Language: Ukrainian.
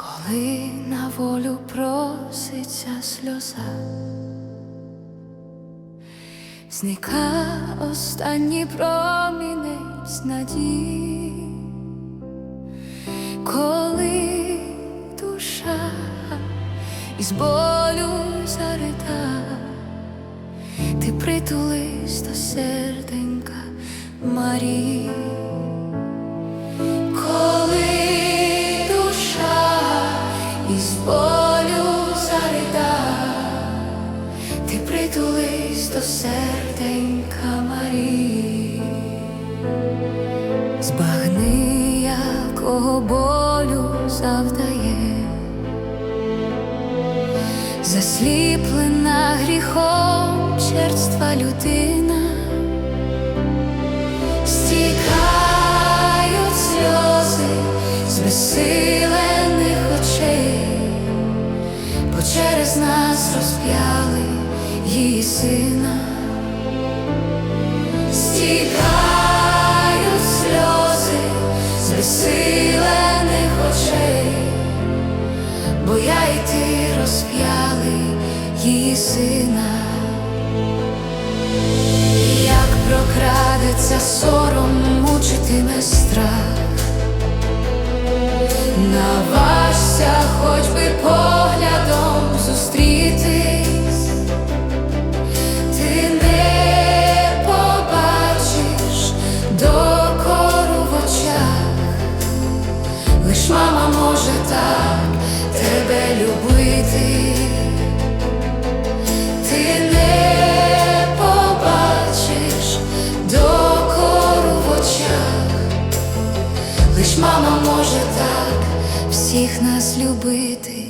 коли на волю проситься сльоза, зника останній промінець надії, коли душа із болю зарита, ти притулись до серденька Марії. Притулись до серденька Марії, збагни, якого болю завдає, засліплена гріхом черства людина. Стікають сльози з безсилених очей, бо через нас розп'яли її сина. Стікають сльози з безсилених очей, бо я і ти розп'яли її сина. Як прокрадеться сором, мучитиме може так тебе любити. Ти не побачиш докору в очах, лиш мама може так всіх нас любити.